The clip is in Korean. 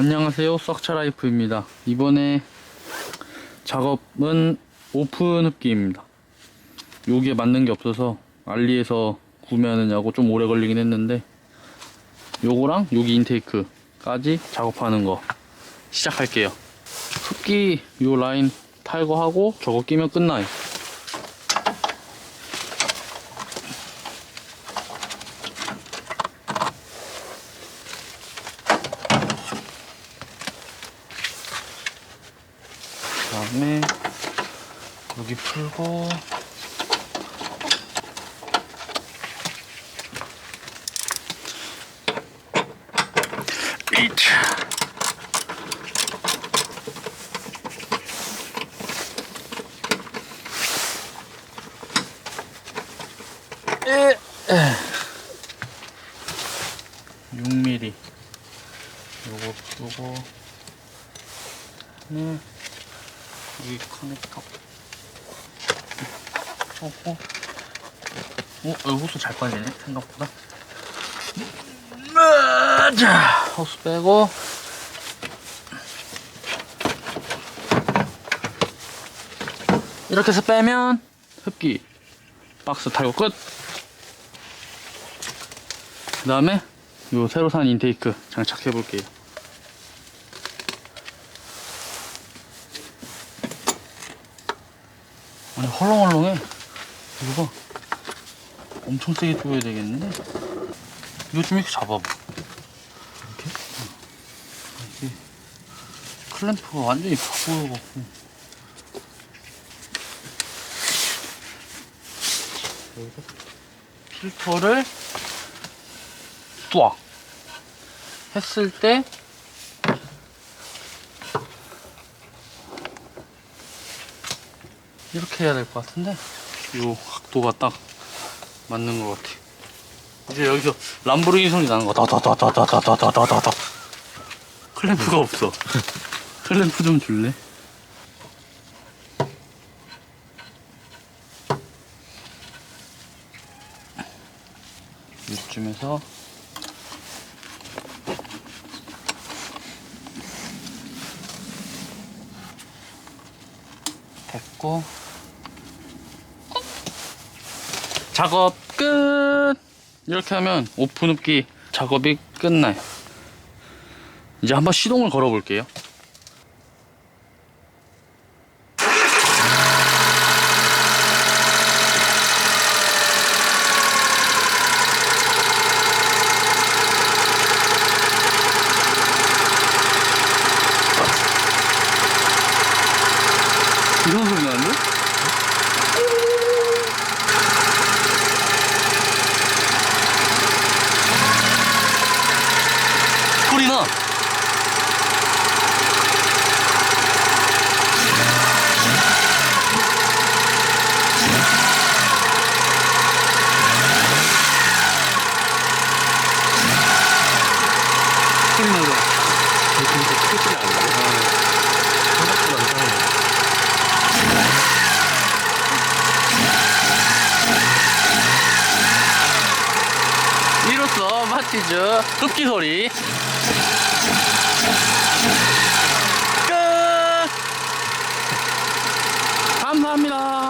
안녕하세요. 썩차라이프입니다. 이번에 작업은 오픈 흡기입니다. 여기에 맞는 게 없어서 알리에서 구매하느냐고 좀 오래 걸리긴 했는데 요거랑 여기 인테이크까지 작업하는 거 시작할게요. 흡기 요 라인 탈거하고 저거 끼면 끝나요 다음에 여기 풀고 이차 에, 에. 6mm 요거 요거 네 여기 커넥터. 하고 어? 여기 호스 잘 빠지네 생각보다. 아, 자 호스 빼고. 이렇게 해서 빼면 흡기 박스 탈고 끝. 그 다음에 요 새로 산 인테이크 장착해 볼게요 아니 헐렁헐렁해. 이거 봐. 엄청 세게 조여야 되겠는데? 이거 좀 이렇게 잡아봐. 이렇게? 어. 이게. 클램프가 완전히 바보여갖고. 필터를 뚜악 했을 때 이렇게 해야 될 것 같은데? 요 각도가 딱 맞는 것 같아. 이제 여기서 람보르기니 소리 나는 거. 다다다다다다다다다다 클램프가 없어. 클램프 좀 줄래? 이쯤에서 됐고. 작업 끝! 이렇게 하면 오픈 흡기 작업이 끝나요. 이제 한번 시동을 걸어 볼게요 소리 나. 힘나가. 진짜 크지 않네. 생각보다 안 상해. 마티즈. 흡기 소리. 끝! 감사합니다